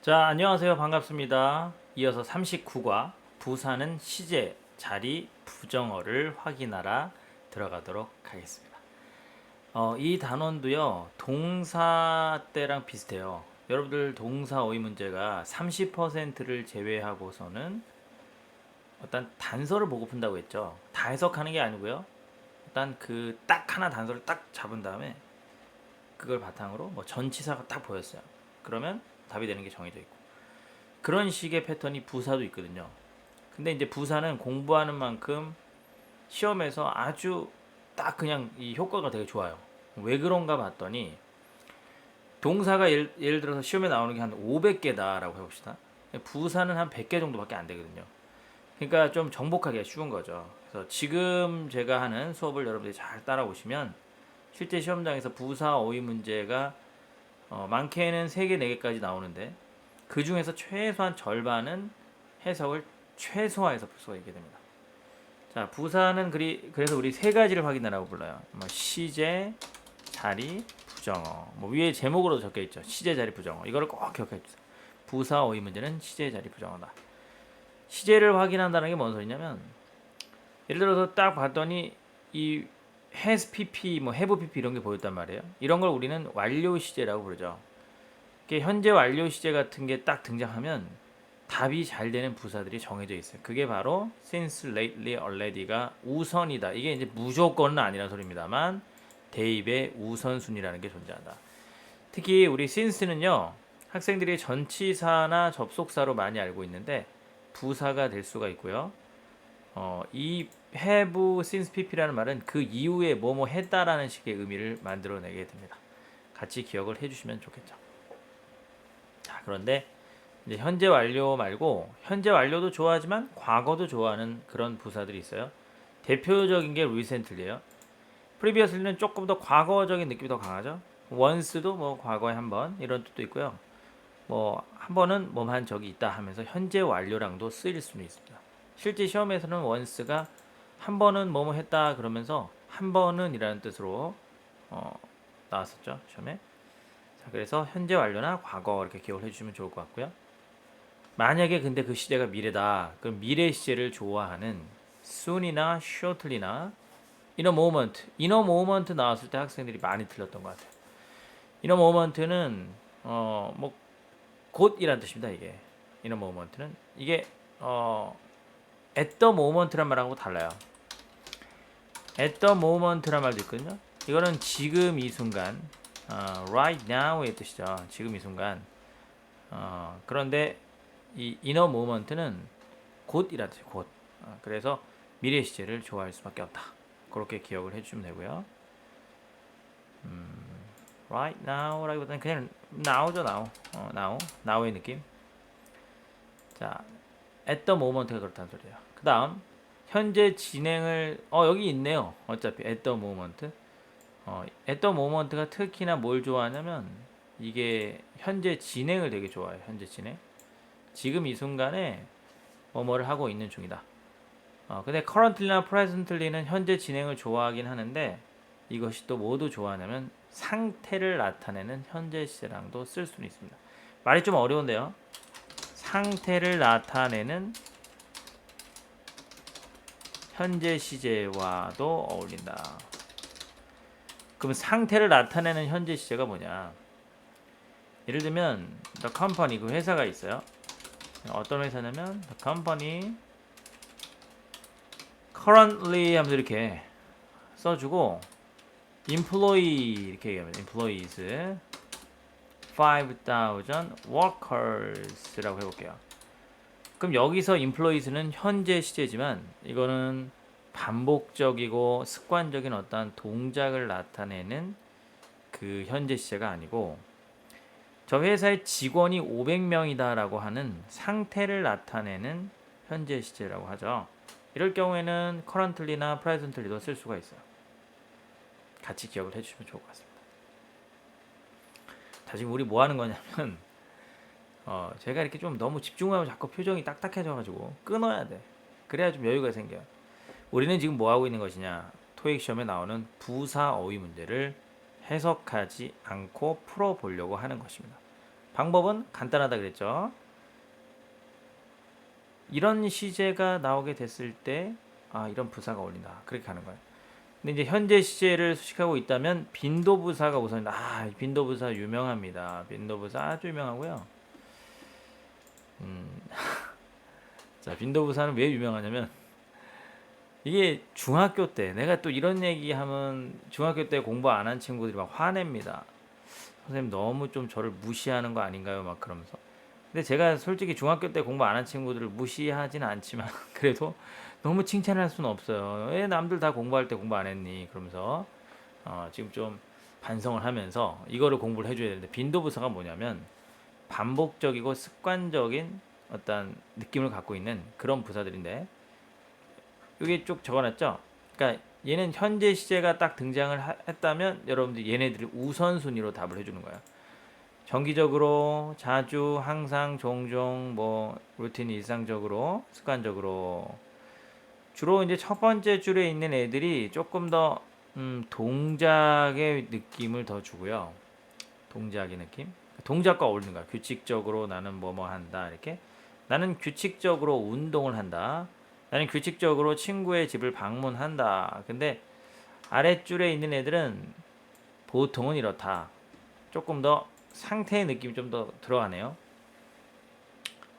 자, 안녕하세요. 반갑습니다. 이어서 39과 부사는 시제, 자리, 부정어를 확인하라 들어가도록 하겠습니다. 어, 이 단원도요, 동사 때랑 비슷해요. 여러분들 동사 어휘 문제가 30%를 제외하고서는 어떤 단서를 보고 푼다고 했죠. 다 해석하는 게 아니고요. 일단 그 딱 하나 단서를 딱 잡은 다음에 그걸 바탕으로 뭐 전치사가 딱 보였어요. 그러면 답이 되는 게 정해져 있고 그런 식의 패턴이 부사도 있거든요. 근데 이제 부사는 공부하는 만큼 시험에서 아주 딱 그냥 이 효과가 되게 좋아요. 왜 그런가 봤더니 동사가 예를, 예를 들어서 시험에 나오는 게 한 500개다라고 해봅시다. 부사는 한 100개 정도밖에 안 되거든요. 그러니까 좀 정복하기가 쉬운 거죠. 그래서 지금 제가 하는 수업을 여러분들이 잘 따라오시면 실제 시험장에서 부사 어휘 문제가 어, 많게는 3개, 4개까지 나오는데 그 중에서 최소한 절반은 해석을 최소화해서 풀 수가 있게 됩니다. 자, 부사는 그리, 그래서 우리 세 가지를 확인하라고 불러요. 뭐 시제, 자리, 부정어. 뭐 위에 제목으로 적혀 있죠. 시제, 자리, 부정어. 이거를 꼭 기억해 주세요. 부사 어휘 문제는 시제, 자리, 부정어다. 시제를 확인한다는 게 뭔 소리냐면 예를 들어서 딱 봤더니 이 has pp, 뭐 have pp 이런 게 보였단 말이에요. 이런 걸 우리는 완료 시제라고 부르죠. 현재 완료 시제 같은 게 딱 등장하면 답이 잘 되는 부사들이 정해져 있어요. 그게 바로 since, lately, already가 우선이다. 이게 이제 무조건은 아니라 소리입니다만 대입의 우선순위라는 게 존재한다. 특히 우리 since는요 학생들이 전치사나 접속사로 많이 알고 있는데 부사가 될 수가 있고요. 어, 이 have since pp라는 말은 그 이후에 뭐뭐 했다라는 식의 의미를 만들어내게 됩니다. 같이 기억을 해주시면 좋겠죠. 자, 그런데 이제 현재 완료 말고 현재 완료도 좋아하지만 과거도 좋아하는 그런 부사들이 있어요. 대표적인 게 recently예요. previously는 조금 더 과거적인 느낌이 더 강하죠. once도 뭐 과거에 한 번 이런 뜻도 있고요. 뭐 한 번은 뭐한 적이 있다 하면서 현재 완료랑도 쓰일 수는 있습니다. 실제 시험에서는 once가 한 번은 뭐뭐 했다 그러면서 한 번은이라는 뜻으로 어, 나왔었죠 시험에. 자 그래서 현재 완료나 과거 이렇게 기억을 해주시면 좋을 것 같고요. 만약에 근데 그 시제가 미래다. 그럼 미래 시제를 좋아하는 soon이나 shortly나 in a moment, in a moment 나왔을 때 학생들이 많이 틀렸던 것 같아요. in a moment는 어뭐 곧이란 뜻입니다. 이게 in a moment는 이게 어 at the moment란 말하고 달라요. At the moment란 말도 있거든요. 이거는 지금 이 순간, 어, right now의 뜻이죠. 지금 이 순간. 어, 그런데 이 in a moment는 뜻이에요. 곧. 어, 그래서 미래 시제를 좋아할 수밖에 없다. 그렇게 기억을 해주시면 되고요. 음, right now라기보다는 그냥 now죠, now. 어, now, now의 느낌. 자, at the moment가 그렇다는 소리예요. 그 다음 현재 진행을 어 여기 있네요. 어차피 at the moment. 어, at the moment가 특히나 뭘 좋아하냐면 이게 현재 진행을 되게 좋아해요. 현재 진행. 지금 이 순간에 뭐뭐를 하고 있는 중이다. 어, 근데 currently나 presently는 현재 진행을 좋아하긴 하는데 이것이 또 모두 좋아하냐면 상태를 나타내는 현재 시제랑도 쓸 수는 있습니다. 말이 좀 어려운데요. 상태를 나타내는 현재 시제와도 어울린다. 그럼 상태를 나타내는 현재 시제가 뭐냐? 예를 들면 the company 그 회사가 있어요. 어떤 회사냐면 the company currently 하면서 이렇게 써주고 employee 이렇게 얘기하면 employees 5,000 workers라고 해볼게요. 그럼 여기서 employees는 현재 시제지만 이거는 반복적이고 습관적인 어떠한 동작을 나타내는 그 현재 시제가 아니고 저 회사의 직원이 500명이다라고 하는 상태를 나타내는 현재 시제라고 하죠. 이럴 경우에는 currently나 presently도 쓸 수가 있어요. 같이 기억을 해주시면 좋을 것 같습니다. 자 지금 우리 뭐 하는 거냐면 어 제가 이렇게 좀 너무 집중하면 자꾸 표정이 딱딱해져가지고 끊어야 돼. 그래야 좀 여유가 생겨요. 우리는 지금 뭐 하고 있는 것이냐? 토익 시험에 나오는 부사 어휘 문제를 해석하지 않고 풀어 보려고 하는 것입니다. 방법은 간단하다 그랬죠. 이런 시제가 나오게 됐을 때 아, 이런 부사가 어울린다. 그렇게 하는 거예요. 근데 이제 현재 시제를 수식하고 있다면 빈도 부사가 우선이다. 아, 이 빈도 부사 유명합니다. 빈도 부사 아주 유명하고요. 음. 자, 빈도 부사는 왜 유명하냐면 이게 중학교 때 내가 또 이런 얘기하면 중학교 때 공부 안 한 친구들이 막 화냅니다. 선생님 너무 좀 저를 무시하는 거 아닌가요? 막 그러면서. 근데 제가 솔직히 중학교 때 공부 안 한 친구들을 무시하지는 않지만 그래도 너무 칭찬할 수는 없어요. 왜 남들 다 공부할 때 공부 안 했니? 그러면서 어, 지금 좀 반성을 하면서 이거를 공부를 해줘야 되는데 빈도부사가 뭐냐면 반복적이고 습관적인 어떤 느낌을 갖고 있는 그런 부사들인데 여기 쭉 적어놨죠. 그러니까 얘는 현재 시제가 딱 등장을 하- 했다면 여러분들 얘네들이 우선순위로 답을 해주는 거예요. 정기적으로, 자주, 항상, 종종, 뭐 루틴 일상적으로, 습관적으로 주로 이제 첫 번째 줄에 있는 애들이 조금 더 음, 동작의 느낌을 더 주고요. 동작의 느낌. 동작과 어울리는 거야. 규칙적으로 나는 뭐뭐 한다 이렇게. 나는 규칙적으로 운동을 한다. 나는 규칙적으로 친구의 집을 방문한다. 근데 아랫줄에 있는 애들은 보통은 이렇다. 조금 더 상태의 느낌이 좀 더 들어가네요.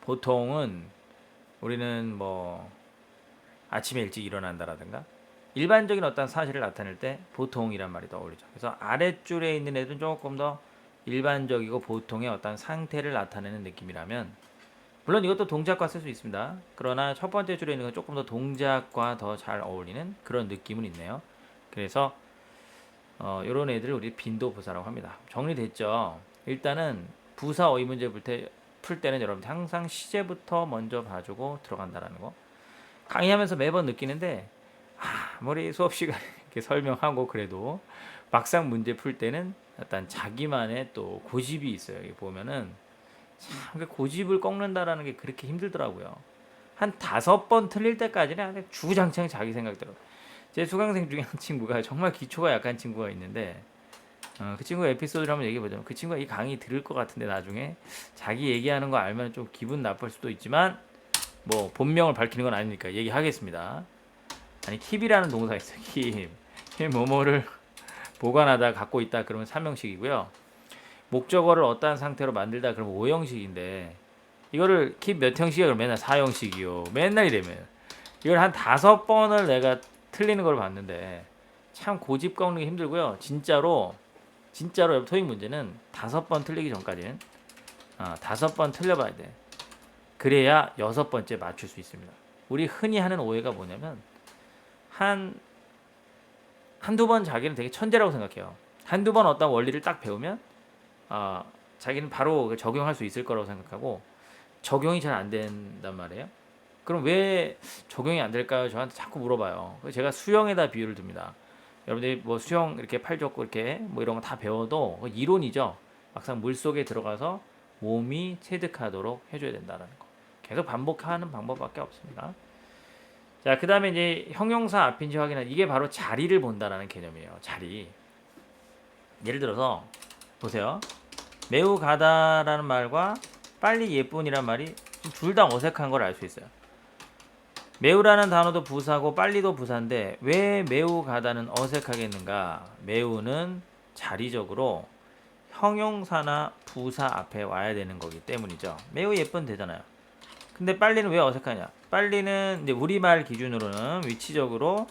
보통은 우리는 뭐 아침에 일찍 일어난다라든가 일반적인 어떤 사실을 나타낼 때 보통이란 말이 더 어울리죠. 그래서 아랫줄에 있는 애들은 조금 더 일반적이고 보통의 어떤 상태를 나타내는 느낌이라면 물론 이것도 동작과 쓸 수 있습니다. 그러나 첫 번째 줄에 있는 건 조금 더 동작과 더 잘 어울리는 그런 느낌은 있네요. 그래서 어, 이런 애들을 우리 빈도 부사라고 합니다. 정리됐죠? 일단은 부사 어휘 문제 풀, 때는 여러분 항상 시제부터 먼저 봐주고 들어간다라는 거. 강의하면서 매번 느끼는데 아, 머리 수업 시간에 이렇게 설명하고 그래도 막상 문제 풀 때는 약간 자기만의 또 고집이 있어요. 보면은 참그 고집을 꺾는다라는 게 그렇게 힘들더라고요. 한 다섯 번 틀릴 때까지는 주구장창 자기 생각대로. 제 수강생 중에 한 친구가 정말 기초가 약한 친구가 있는데 어, 그 친구 에피소드를 한번 얘기해 보자면 그 친구가 이 강의 들을 것 같은데 나중에 자기 얘기하는 거 알면 좀 기분 나쁠 수도 있지만 뭐 본명을 밝히는 건 아니니까 얘기하겠습니다. 아니 킵이라는 동사 있어요. 킵. 킵 뭐뭐를 보관하다 갖고 있다 그러면 삼형식이고요. 목적어를 어떠한 상태로 만들다 그러면 오형식인데 이거를 킵 몇 형식이야 그러면 맨날 사형식이요. 맨날 이래면 이걸 한 다섯 번을 내가 틀리는 걸 봤는데 참 고집 꺾는 게 힘들고요. 진짜로 진짜로 토익 문제는 다섯 번 틀리기 전까지는 아, 다섯 번 틀려봐야 돼. 그래야 여섯 번째 맞출 수 있습니다. 우리 흔히 하는 오해가 뭐냐면 한 한두 번 자기는 되게 천재라고 생각해요. 한두 번 어떤 원리를 딱 배우면 아, 자기는 바로 그 적용할 수 있을 거라고 생각하고 적용이 잘 안 된단 말이에요. 그럼 왜 적용이 안 될까요? 저한테 자꾸 물어봐요. 제가 수영에다 비유를 듭니다. 여러분들이 뭐 수영 이렇게 팔 접고 이렇게 뭐 이런 거 다 배워도 그거 이론이죠. 막상 물 속에 들어가서 몸이 체득하도록 해줘야 된다는 거. 계속 반복하는 방법밖에 없습니다. 자, 그 다음에 이제 형용사 앞인지 확인한 이게 바로 자리를 본다라는 개념이에요. 자리. 예를 들어서 보세요. 매우 가다라는 말과 빨리 예쁜이란 말이 둘 다 어색한 걸 알 수 있어요. 매우라는 단어도 부사고 빨리도 부사인데 왜 매우 가다는 어색하겠는가? 매우는 자리적으로 형용사나 부사 앞에 와야 되는 거기 때문이죠. 매우 예쁜 되잖아요. 근데 빨리는 왜 어색하냐? 빨리는 이제 우리말 기준으로는 위치적으로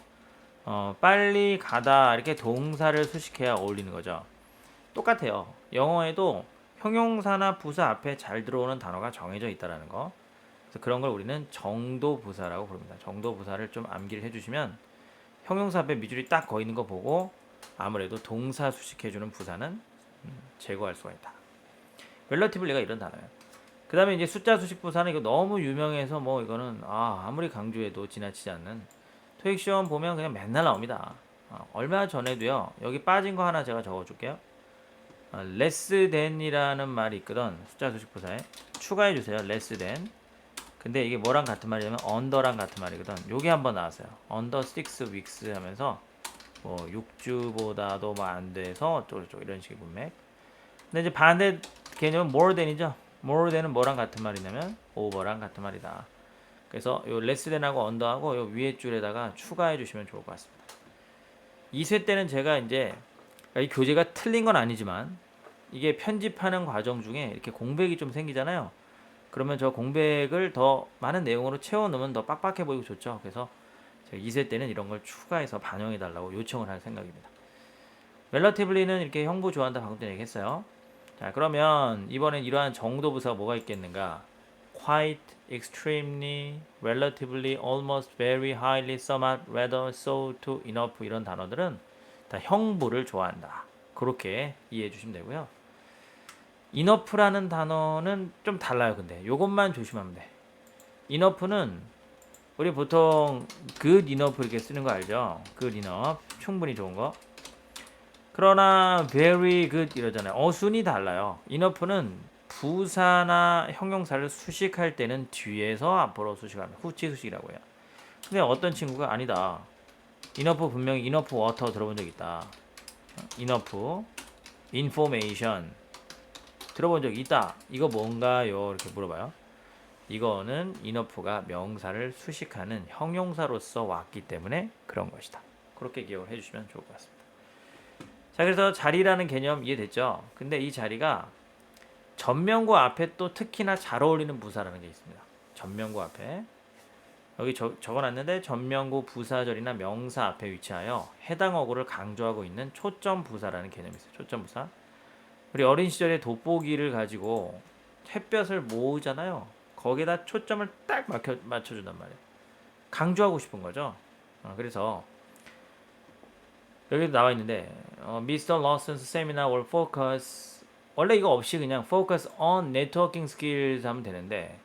어, 빨리 가다 이렇게 동사를 수식해야 어울리는 거죠. 똑같아요. 영어에도 형용사나 부사 앞에 잘 들어오는 단어가 정해져 있다라는 거. 그래서 그런 걸 우리는 정도 부사라고 부릅니다. 정도 부사를 좀 암기를 해주시면 형용사 앞에 미줄이 딱 거 있는 거 보고 아무래도 동사 수식해주는 부사는 음, 제거할 수가 있다. relatively가 이런 단어예요. 그 다음에 이제 숫자 수식 부사는 이거 너무 유명해서 뭐 이거는 아, 아무리 강조해도 지나치지 않는 토익 시험 보면 그냥 맨날 나옵니다. 어, 얼마 전에도요. 여기 빠진 거 하나 제가 적어줄게요. 어, less than이라는 말이 있거든. 숫자 수식 부사에 추가해 주세요. less than. 근데 이게 뭐랑 같은 말이냐면 under랑 같은 말이거든. 요게 한번 나왔어요. under six weeks 하면서 뭐 6주보다도 뭐 안 돼서 어쩌고저쩌고 이런 식의 문맥. 근데 이제 반대 개념은 more than이죠. more than은 뭐랑 같은 말이냐면 over랑 같은 말이다. 그래서 요 less than하고 under하고 요 위에 줄에다가 추가해 주시면 좋을 것 같습니다. 2세 때는 제가 이제 이 교재가 틀린 건 아니지만 이게 편집하는 과정 중에 이렇게 공백이 좀 생기잖아요. 그러면 저 공백을 더 많은 내용으로 채워 넣으면 더 빡빡해 보이고 좋죠. 그래서 제가 2세 때는 이런 걸 추가해서 반영해 달라고 요청을 할 생각입니다. relatively는 이렇게 형부 좋아한다 방금 전에 얘기했어요. 자, 그러면 이번엔 이러한 정도 부사가 뭐가 있겠는가? quite, extremely, relatively, almost, very, highly, somewhat, rather, so, to, enough 이런 단어들은 다 형부를 좋아한다. 그렇게 이해해 주시면 되고요. enough라는 단어는 좀 달라요. 근데 요것만 조심하면 돼. enough는 우리 보통 good enough 이렇게 쓰는 거 알죠? good enough 충분히 좋은 거. 그러나 very good 이러잖아요. 어순이 달라요. enough는 부사나 형용사를 수식할 때는 뒤에서 앞으로 수식합니다. 후치 수식이라고 해요. 근데 어떤 친구가 아니다. Enough 분명히 enough water 들어본 적 있다. enough information 들어본 적 있다. 이거 뭔가요? 이렇게 물어봐요. 이거는 enough가 명사를 수식하는 형용사로서 왔기 때문에 그런 것이다. 그렇게 기억을 해주시면 좋을 것 같습니다. 자, 그래서 자리라는 개념 이해됐죠? 근데 이 자리가 전면구 앞에 또 특히나 잘 어울리는 부사라는 게 있습니다. 전면구 앞에 여기 적, 적어놨는데 전면구 부사절이나 명사 앞에 위치하여 해당 어구를 강조하고 있는 초점 부사라는 개념이 있어요. 초점 부사. 우리 어린 시절에 돋보기를 가지고 햇볕을 모으잖아요. 거기다 초점을 딱 맞춰, 맞춰준단 말이에요. 강조하고 싶은 거죠. 어, 그래서 여기도 나와 있는데 어, Mr. Lawson's seminar will focus 원래 이거 없이 그냥 focus on networking skills 하면 되는데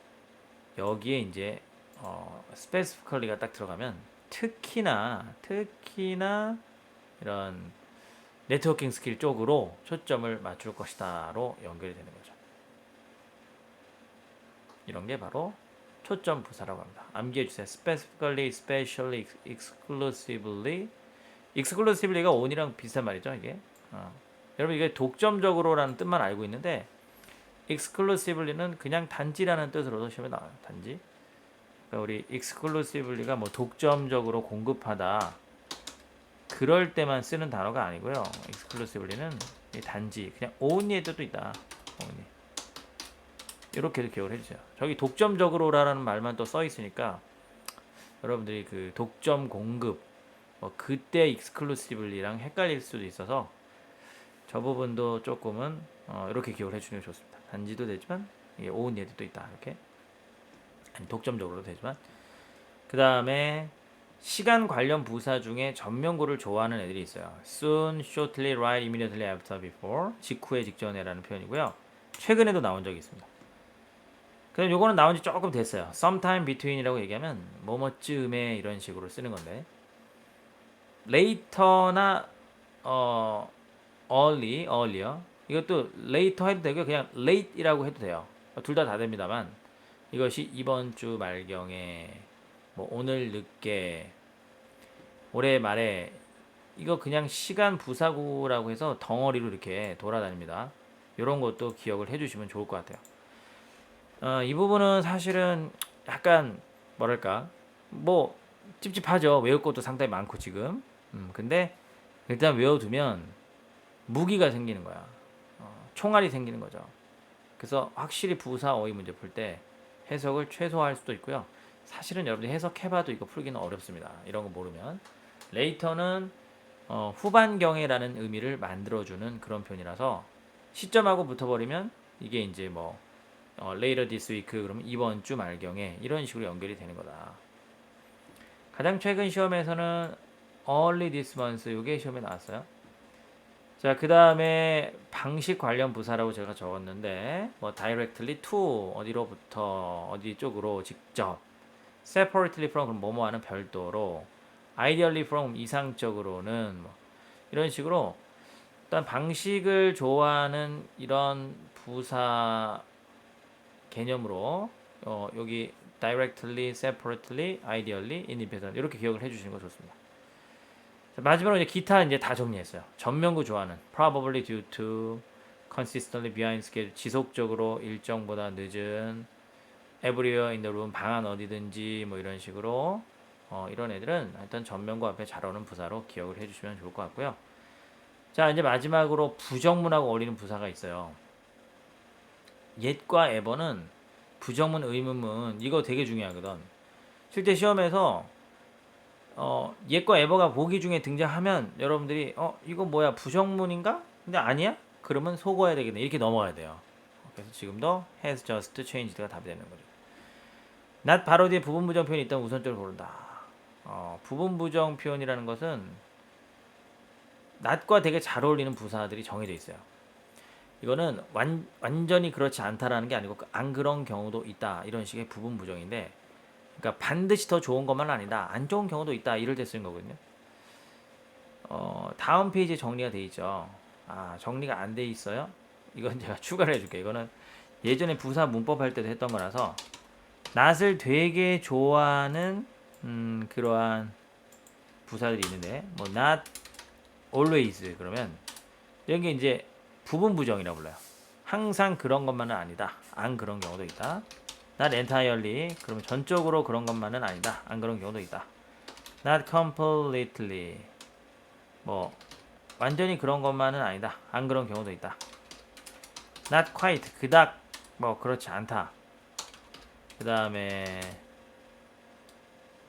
여기에 이제 어, specifically가 딱 들어가면 특히나 특히나 이런 네트워킹 스킬 쪽으로 초점을 맞출 것이다로 연결이 되는 거죠. 이런 게 바로 초점 부사라고 합니다. 암기해 주세요. specifically, especially, exclusively. exclusively가 on이랑 비슷한 말이죠, 이게. 어. 여러분 이게 독점적으로라는 뜻만 알고 있는데 exclusively는 그냥 단지라는 뜻으로도 시험에 나와요. 단지. 그러니까 우리 exclusively가 뭐 독점적으로 공급하다 그럴 때만 쓰는 단어가 아니고요. exclusively는 이 단지 그냥 only의 뜻도 있다. only. 이렇게도 기억을 해주세요. 저기 독점적으로라는 말만 또 써 있으니까 여러분들이 그 독점 공급 뭐 그때 exclusively랑 헷갈릴 수도 있어서 저 부분도 조금은 어, 이렇게 기억을 해주는 게 좋습니다. 단지도 되지만 이게 only의 뜻도 있다. 이렇게 아니 독점적으로도 되지만 그 다음에 시간 관련 부사 중에 전면구를 좋아하는 애들이 있어요. soon, shortly, right, immediately after, before 직후에 직전에라는 표현이고요. 최근에도 나온 적이 있습니다. 그럼 요거는 나온 지 조금 됐어요. sometime between이라고 얘기하면 뭐뭐쯤에 이런 식으로 쓰는 건데 later나 어 early, earlier 이것도 later 해도 되고 그냥 late이라고 해도 돼요. 둘 다다 됩니다만 이것이 이번 주 말경에 뭐 오늘 늦게 올해 말에 이거 그냥 시간 부사구라고 해서 덩어리로 이렇게 돌아다닙니다. 이런 것도 기억을 해주시면 좋을 것 같아요. 어, 이 부분은 사실은 약간 뭐랄까 뭐 찝찝하죠. 외울 것도 상당히 많고 지금. 음, 근데 일단 외워두면 무기가 생기는 거야. 어, 총알이 생기는 거죠. 그래서 확실히 부사 어휘 문제 풀때 해석을 최소화할 수도 있고요. 사실은 여러분이 해석해봐도 이거 풀기는 어렵습니다. 이런 거 모르면 레이터는 어, 후반경에라는 의미를 만들어주는 그런 표현이라서 시점하고 붙어버리면 이게 이제 뭐 어, later this week 그러면 이번 주 말경에 이런 식으로 연결이 되는 거다. 가장 최근 시험에서는 early this month 이게 시험에 나왔어요. 자, 그 다음에 방식 관련 부사라고 제가 적었는데, 뭐, directly to, 어디로부터, 어디 쪽으로 직접, separately from, 그럼 뭐뭐 하는 별도로, ideally from, 이상적으로는, 뭐, 이런 식으로, 일단 방식을 좋아하는 이런 부사 개념으로, 어, 여기 directly, separately, ideally, independent, 이렇게 기억을 해주시는 거 좋습니다. 자, 마지막으로 이제 기타 이제 다 정리했어요. 전면구 좋아하는 probably due to, consistently behind schedule 지속적으로 일정보다 늦은 everywhere in the room 방안 어디든지 뭐 이런 식으로 어, 이런 애들은 일단 전면과 앞에 잘 오는 부사로 기억을 해주시면 좋을 것 같고요. 자 이제 마지막으로 부정문하고 어울리는 부사가 있어요. 옛과 에버는 부정문, 의문문 이거 되게 중요하거든. 실제 시험에서 어, 옛과 에버가 보기 중에 등장하면 여러분들이 어 이거 뭐야 부정문인가? 근데 아니야? 그러면 속어야 되겠네 이렇게 넘어가야 돼요. 그래서 지금도 has just changed가 답이 되는 거죠. not 바로 뒤에 부분 부정 표현이 있다면 우선적으로 고른다. 어, 부분 부정 표현이라는 것은 not과 되게 잘 어울리는 부사들이 정해져 있어요. 이거는 완, 완전히 그렇지 않다라는 게 아니고 안 그런 경우도 있다 이런 식의 부분 부정인데 그러니까 반드시 더 좋은 것만 아니다 안 좋은 경우도 있다 이럴 때 쓰는 거거든요 어, 다음 페이지에 정리가 돼 있죠 아 정리가 안 돼 있어요 이건 제가 추가를 해줄게요 이거는 예전에 부사 문법 할 때도 했던 거라서 낫을 되게 좋아하는 음, 그러한 부사들이 있는데 뭐 not always 그러면 게 이제 부분 부정이라고 불러요. 항상 그런 것만은 아니다. 안 그런 경우도 있다. Not entirely. 그러면 전적으로 그런 것만은 아니다. 안 그런 경우도 있다. Not completely. 뭐 완전히 그런 것만은 아니다. 안 그런 경우도 있다. Not quite. 그닥 뭐 그렇지 않다. 그 다음에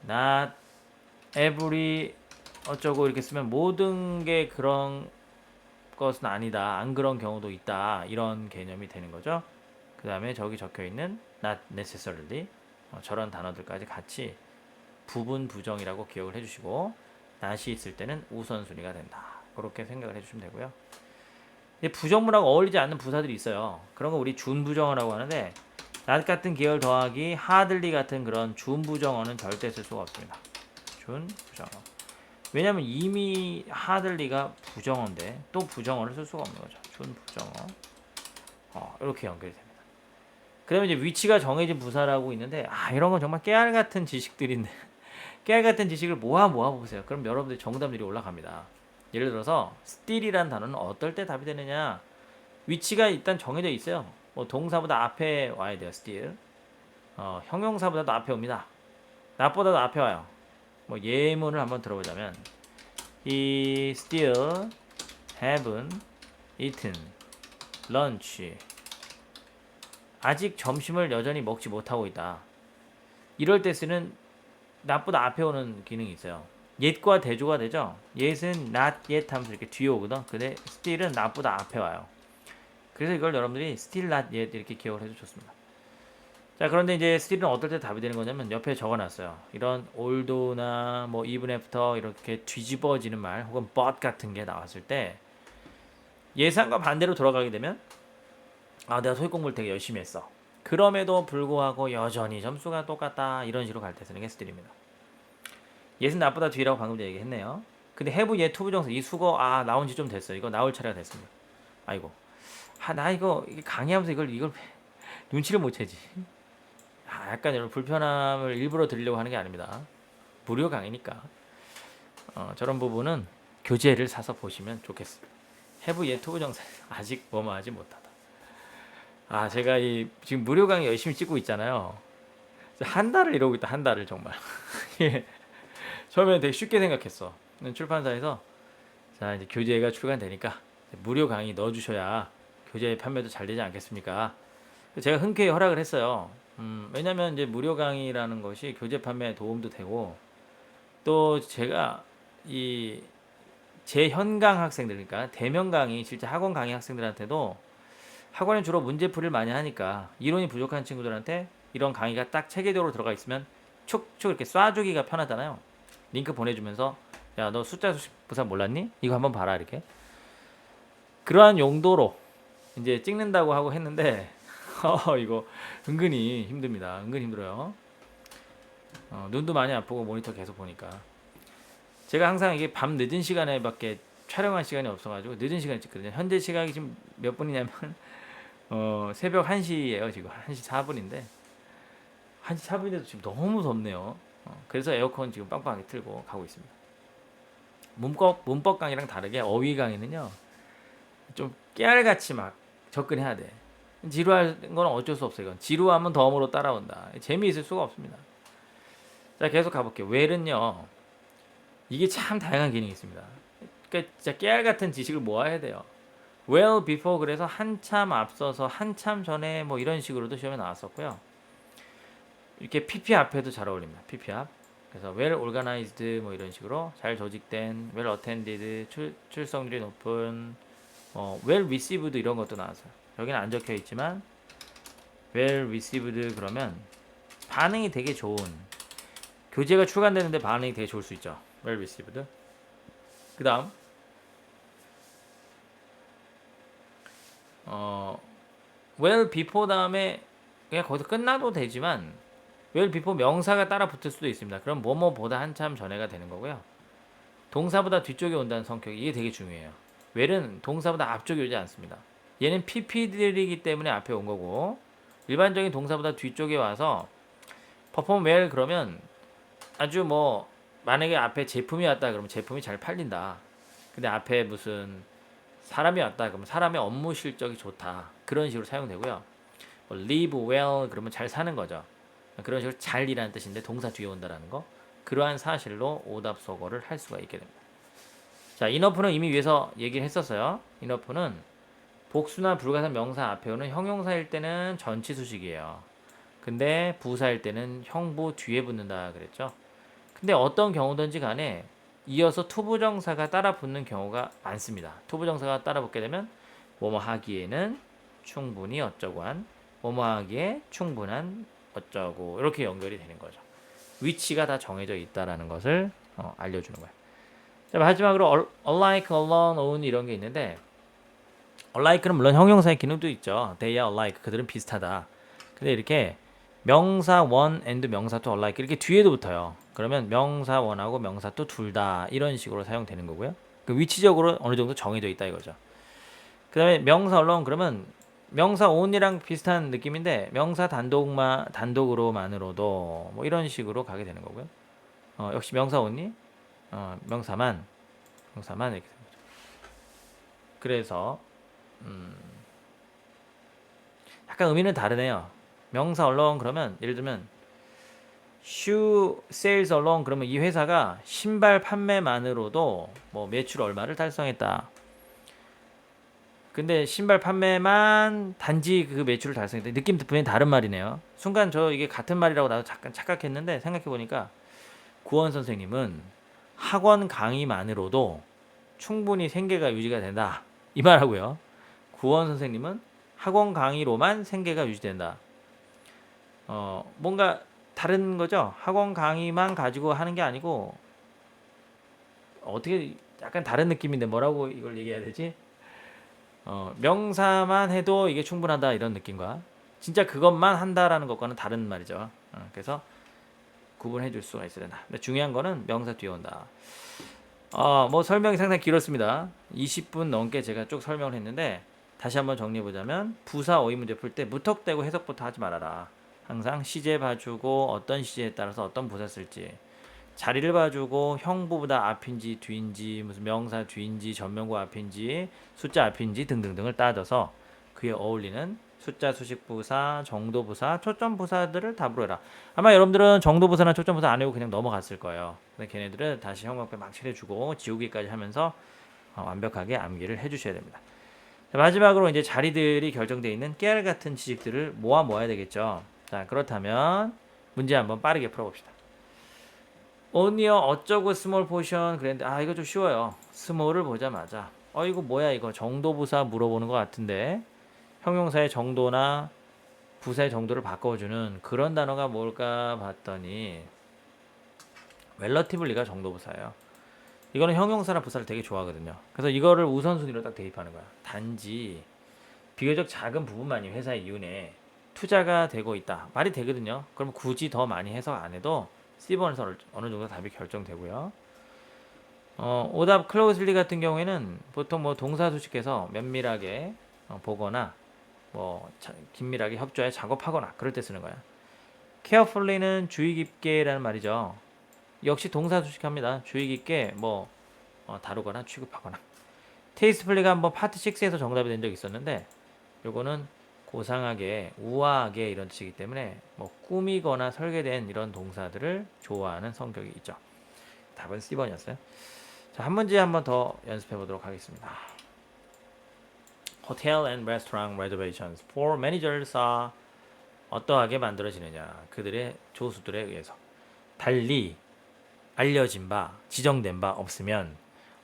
not every 어쩌고 이렇게 쓰면 모든 게 그런 것은 아니다. 안 그런 경우도 있다. 이런 개념이 되는 거죠. 그 다음에 저기 적혀 있는 not necessarily 어, 저런 단어들까지 같이 부분 부정이라고 기억을 해주시고 not이 있을 때는 우선순위가 된다. 그렇게 생각을 해주시면 되고요. 부정문하고 어울리지 않는 부사들이 있어요. 그런 거 우리 준부정어라고 하는데 not 같은 계열 더하기 hardly 같은 그런 준부정어는 절대 쓸 수가 없습니다. 준부정어. 왜냐면 이미 하들리가 부정어인데 또 부정어를 쓸 수가 없는 거죠. 준부정어. 어, 이렇게 연결이 됩니다. 그다음에 이제 위치가 정해진 부사라고 있는데 아 이런 건 정말 깨알 같은 지식들인데 깨알 같은 지식을 모아 모아 보세요. 그럼 여러분들 정답들이 올라갑니다. 예를 들어서 still이라는 단어는 어떨 때 답이 되느냐? 위치가 일단 정해져 있어요. 뭐 동사보다 앞에 와야 돼요. still. 어, 형용사보다도 앞에 옵니다. 나보다도 앞에 와요. 뭐 예문을 한번 들어보자면 He still haven't eaten lunch. 아직 점심을 여전히 먹지 못하고 있다. 이럴 때 쓰는 나보다 앞에 오는 기능이 있어요. yet과 대조가 되죠. yet은 not yet 하면서 이렇게 뒤에 오거든. 근데 still은 나보다 앞에 와요. 그래서 이걸 여러분들이 still not yet 이렇게 기억을 해도 좋습니다. 자 그런데 이제 still은 어떨 때 답이 되는 거냐면 옆에 적어놨어요. 이런 althought나 뭐 even after 이렇게 뒤집어지는 말 혹은 but 같은 게 나왔을 때 예상과 반대로 돌아가게 되면 아 내가 토익 공부를 되게 열심히 했어. 그럼에도 불구하고 여전히 점수가 똑같다 이런 식으로 갈 때 쓰는 게 still입니다. 예은 나보다 뒤라고 방금 전에 얘기했네요. 근데 have yet 투부 정사 이 수거 아 나온 지 좀 됐어요. 이거 나올 차례가 됐습니다. 아이고 아 나 이거 강의하면서 이걸 이걸 눈치를 못 채지. 아, 약간 여러분 불편함을 일부러 드리려고 하는 게 아닙니다. 무료 강의니까. 어, 저런 부분은 교재를 사서 보시면 좋겠습니다. 해부 예토부 정사 아직 뭐뭐 하지 못하다. 아 제가 이 지금 무료 강의 열심히 찍고 있잖아요. 한 달을 이러고 있다 한 달을 정말. 예. 처음에 되게 쉽게 생각했어. 출판사에서 자 이제 교재가 출간되니까 무료 강의 넣어 주셔야 교재 판매도 잘 되지 않겠습니까? 제가 흔쾌히 허락을 했어요. 음, 왜냐면 이제 무료 강의라는 것이 교재 판매에 도움도 되고 또 제가 이제 현강 학생들 그러니까 대면 강의 실제 학원 강의 학생들한테도 학원에 주로 문제풀이를 많이 하니까 이론이 부족한 친구들한테 이런 강의가 딱 체계적으로 들어가 있으면 촉촉 이렇게 쏴주기가 편하잖아요. 링크 보내주면서 야 너 숫자 수식 부사 몰랐니? 이거 한번 봐라 이렇게 그러한 용도로 이제 찍는다고 하고 했는데 어, 이거 은근히 힘듭니다. 은근 힘들어요. 어, 눈도 많이 아프고 모니터 계속 보니까 제가 항상 이게 밤 늦은 시간에밖에 촬영할 시간이 없어가지고 늦은 시간에 찍거든요. 현재 시각이 지금 몇 분이냐면 어, 새벽 1시예요 지금 1시 4분인데 1시 4분인데도 지금 너무 덥네요. 어, 그래서 에어컨 지금 빵빵하게 틀고 가고 있습니다. 문법 문법 강의랑 다르게 어휘 강의는요 좀 깨알같이 막 접근해야 돼. 지루한 건 어쩔 수 없어 이건. 지루하면 덤으로 따라온다. 재미있을 수가 없습니다. 자 계속 가볼게요. where는요. 이게 참 다양한 기능이 있습니다. 그러니까 진짜 깨알 같은 지식을 모아야 돼요. Well before 그래서 한참 앞서서 한참 전에 뭐 이런 식으로도 시험에 나왔었고요. 이렇게 pp 앞에도 잘 어울립니다. pp 앞. 그래서 well organized 뭐 이런 식으로 잘 조직된, well attended, 출, 출석률이 높은, 어, well received 이런 것도 나왔어요. 여기는 안 적혀 있지만 well received 그러면 반응이 되게 좋은 교재가 출간되는데 반응이 되게 좋을 수 있죠. well received. 그다음 어 well before 다음에 그냥 거기서 끝나도 되지만 well before 명사가 따라 붙을 수도 있습니다. 그럼 뭐뭐보다 한참 전에가 되는 거고요. 동사보다 뒤쪽에 온다는 성격 이게 되게 중요해요. well은 동사보다 앞쪽에 오지 않습니다. 얘는 pp들이기 때문에 앞에 온 거고 일반적인 동사보다 뒤쪽에 와서 perform well 그러면 아주 뭐 만약에 앞에 제품이 왔다 그러면 제품이 잘 팔린다. 근데 앞에 무슨 사람이 왔다 그러면 사람의 업무 실적이 좋다. 그런 식으로 사용되고요. 뭐 live well 그러면 잘 사는 거죠. 그런 식으로 잘이라는 뜻인데 동사 뒤에 온다라는 거. 그러한 사실로 오답 소거를 할 수가 있게 됩니다. 자, 인어프는 이미 위에서 얘기를 했었어요. 인어프는 복수나 불가산 명사 앞에 오는 형용사일 때는 전치 수식이에요. 근데 부사일 때는 형부 뒤에 붙는다 그랬죠. 근데 어떤 경우든지 간에 이어서 투부정사가 따라 붙는 경우가 많습니다. 투부정사가 따라 붙게 되면 뭐뭐 하기에는 충분히 어쩌고 한 뭐뭐 하기에 충분한 어쩌고 이렇게 연결이 되는 거죠. 위치가 다 정해져 있다라는 것을 어, 알려주는 거예요. 자, 마지막으로 alike, alone, own 이런 게 있는데 alike는 물론 형용사의 기능도 있죠. they are alike. 그들은 비슷하다. 근데 이렇게 명사 one and 명사 two alike 이렇게 뒤에도 붙어요. 그러면 명사 one하고 명사 two 둘다 이런 식으로 사용되는 거고요. 그 위치적으로 어느 정도 정해져 있다 이거죠. 그 다음에 명사 alone 그러면 명사 on이랑 비슷한 느낌인데 명사 단독만 단독으로만으로도 뭐 이런 식으로 가게 되는 거고요. 어, 역시 명사 on이 어, 명사만 명사만 이렇게 되는 거죠. 그래서 음, 약간 의미는 다르네요. 명사 alone 그러면 예를 들면 shoe sales alone 그러면 이 회사가 신발 판매만으로도 뭐 매출 얼마를 달성했다. 근데 신발 판매만 단지 그 매출을 달성했다. 느낌 분명히 다른 말이네요. 순간 저 이게 같은 말이라고 나도 잠깐 착각했는데 생각해 보니까 구원 선생님은 학원 강의만으로도 충분히 생계가 유지가 된다. 이 말하고요. 구원 선생님은 학원 강의로만 생계가 유지된다. 어, 뭔가 다른 거죠. 학원 강의만 가지고 하는 게 아니고 어떻게 약간 다른 느낌인데 뭐라고 이걸 얘기해야 되지? 어, 명사만 해도 이게 충분하다 이런 느낌과 진짜 그것만 한다라는 것과는 다른 말이죠. 어, 그래서 구분해 줄 수가 있어야 된다. 근데 중요한 거는 명사 뒤에 온다. 어, 뭐 설명이 상당히 길었습니다. 20분 넘게 제가 쭉 설명을 했는데 다시 한번 정리해 보자면 부사 어휘 문제 풀 때 무턱대고 해석부터 하지 말아라. 항상 시제 봐주고 어떤 시제에 따라서 어떤 부사 쓸지 자리를 봐주고 형부보다 앞인지 뒤인지 무슨 명사 뒤인지 전명구 앞인지 숫자 앞인지 등등등을 따져서 그에 어울리는 숫자 수식 부사, 정도 부사, 초점 부사들을 답으로 해라. 아마 여러분들은 정도 부사나 초점 부사 안 외우고 그냥 넘어갔을 거예요. 근데 걔네들은 다시 형광펜 막 칠해주고 지우기까지 하면서 어, 완벽하게 암기를 해주셔야 됩니다. 자, 마지막으로 이제 자리들이 결정되어 있는 깨알 같은 지식들을 모아 모아야 되겠죠. 자 그렇다면 문제 한번 빠르게 풀어봅시다. 오니어 어쩌고 스몰 포션 그랬는데 아 이거 좀 쉬워요. 스몰을 보자마자 어 이거 뭐야 이거 정도 부사 물어보는 것 같은데 형용사의 정도나 부사의 정도를 바꿔주는 그런 단어가 뭘까 봤더니 웰러티블리가 정도 부사예요. 이거는 형용사나 부사를 되게 좋아하거든요. 그래서 이거를 우선순위로 딱 대입하는 거야. 단지 비교적 작은 부분만이 회사의 이윤에 투자가 되고 있다. 말이 되거든요. 그럼 굳이 더 많이 해석 안 해도 C번에서 어느 정도 답이 결정되고요. 어, 오답 클로즈리 같은 경우에는 보통 뭐 동사 수식해서 면밀하게 어, 보거나 뭐 자, 긴밀하게 협조해 작업하거나 그럴 때 쓰는 거야. carefully는 주의 깊게라는 말이죠. 역시 동사 수식합니다. 주의 깊게 뭐 어, 다루거나 취급하거나. 테이스플리가 한번 파트 6에서 정답이 된적 있었는데 요거는 고상하게 우아하게 이런 뜻이기 때문에 뭐 꾸미거나 설계된 이런 동사들을 좋아하는 성격이 있죠. 답은 C번이었어요. 자, 한 문제 한 번 더 연습해 보도록 하겠습니다. Hotel and restaurant reservations for managers are 어떠하게 만들어지느냐 그들의 조수들에 의해서 달리 알려진 바 지정된 바 없으면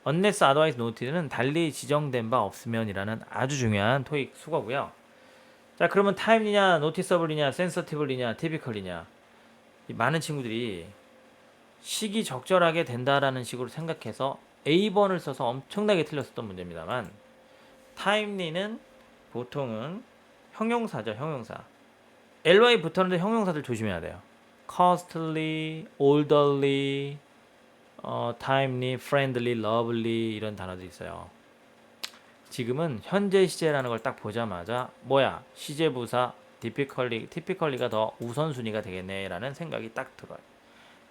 unless otherwise noted는 달리 지정된 바 없으면이라는 아주 중요한 토익 수거고요. 자 그러면 타임이냐 노티서블이냐 센서티블이냐 티피컬이냐? 이 많은 친구들이 시기 적절하게 된다라는 식으로 생각해서 A번을 써서 엄청나게 틀렸었던 문제입니다만 타임리는 보통은 형용사죠 형용사. ly 붙었는데 형용사들 조심해야 돼요. costly, orderly, 어, timely, friendly, lovely 이런 단어들이 있어요 지금은 현재 시제라는 걸 딱 보자마자 뭐야 시제 부사 typically, typically가 더 우선순위가 되겠네라는 생각이 딱 들어요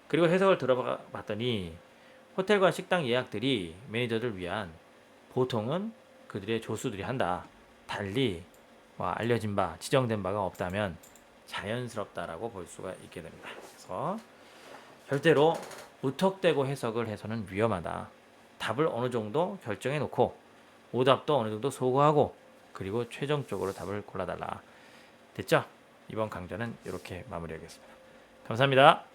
그리고 해석을 들어봤더니 호텔과 식당 예약들이 매니저들 위한 보통은 그들의 조수들이 한다. 달리 뭐 알려진 바, 지정된 바가 없다면 자연스럽다라고 볼 수가 있게 됩니다. 그래서 절대로 무턱대고 해석을 해서는 위험하다. 답을 어느 정도 결정해 놓고 오답도 어느 정도 소거하고 그리고 최종적으로 답을 골라달라. 됐죠? 이번 강좌는 이렇게 마무리하겠습니다. 감사합니다.